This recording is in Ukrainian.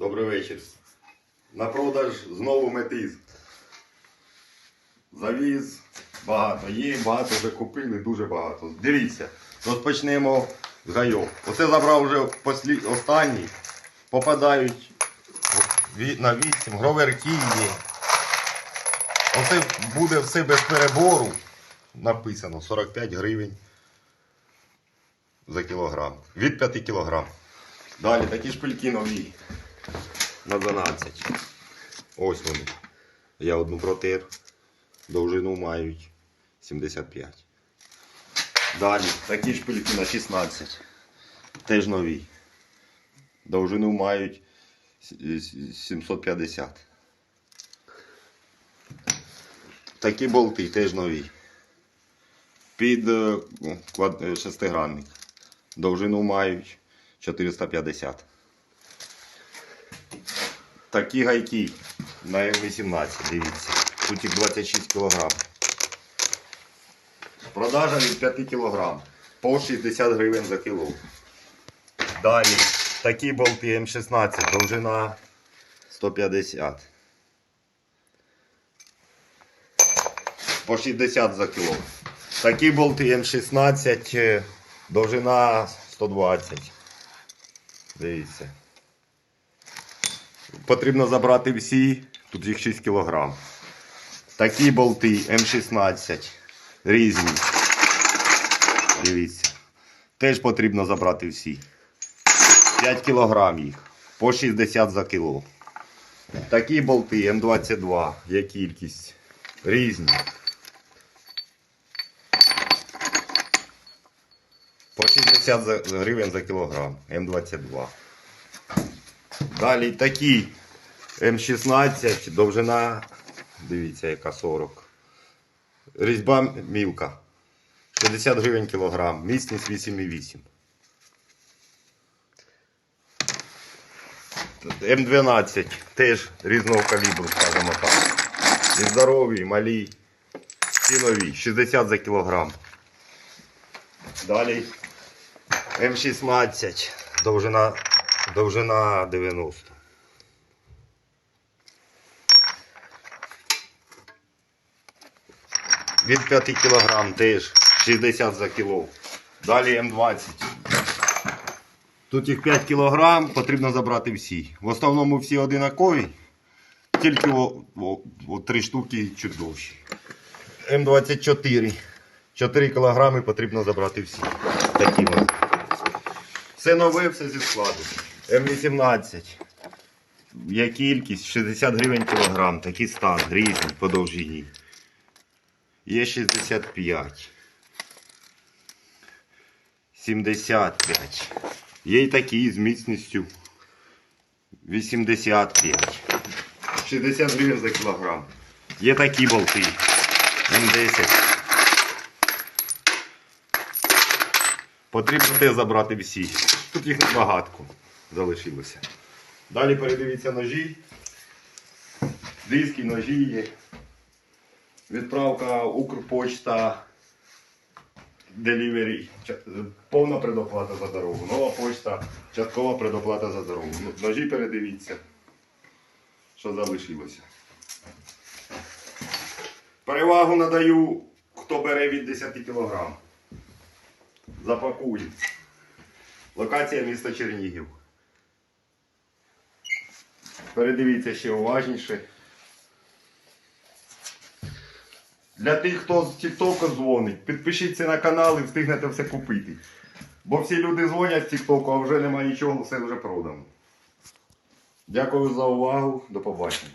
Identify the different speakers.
Speaker 1: Добрий вечір. На продаж знову метиз. Завіз багато. Є, багато вже купили, дуже багато. Дивіться, розпочнемо з гайок. Оце забрав вже послі... останній. Попадають на 8, гроверки є. Оце буде все без перебору. Написано 45 гривень за кілограм. Від 5 кілограм. Далі такі шпильки нові на 12. Ось вони. Я одну протер. Довжину мають 75. Далі такі шпильки на 16. Теж нові. Довжину мають 750. Такі болти теж нові. Під е, е, шестигранник. Довжину мають 450. Такі гайки на М18, дивіться. Тут їх 26 кг. Продажа від 5 кг. По 60 гривень за кіло. Далі такі болти М16, довжина 150. По 60 за кіло. Такі болти М16, е, довжина 120. Дивіться. Потрібно забрати всі, тут їх 6 кг. Такі болти М16 різні. Дивіться. Теж потрібно забрати всі. 5 кг їх. По 60 за кіло. Такі болти М22. Є кількість. Різні. По 60 гривень за кілограм. М22. Далі такі М16, довжина, дивіться, яка 40. Різьба мілка. 60 гривень кілограм, міцність 8,8. М12 теж різного калібру, скажімо так. І здорові, і малі, нові, 60 за кілограм. Далі М16, довжина, довжина 90. Від 5 кг теж 60 за кіло. Далі М20. Тут їх 5 кг, потрібно забрати всі. В основному всі одинакові, тільки о, о, о, 3 штуки чуть довші. М24. 4 кг потрібно забрати всі. Такі вони. Все нове, все зі складу. М18. Є кількість 60 гривень кілограм. Такий стан, різний по довжині. Є 65. 75. Є й такі з міцністю 85. 60 гривень за кілограм. Є такі болти. М10. Потрібно те забрати всі. Тут їх небагатко залишилося. Далі передивіться ножі. Диски, ножі є. Відправка Укрпочта. Delivery. Повна предоплата за дорогу. Нова почта, часткова предоплата за дорогу. Ну, Ножі передивіться, що залишилося. Перевагу надаю, хто бере від 10 кг. Запакую. Локація міста Чернігів. Передивіться ще уважніше. Для тих, хто з Тіктоку дзвонить, підпишіться на канал і встигнете все купити. Бо всі люди дзвонять з Тіктоку, а вже немає нічого, все вже продано. Дякую за увагу. До побачення.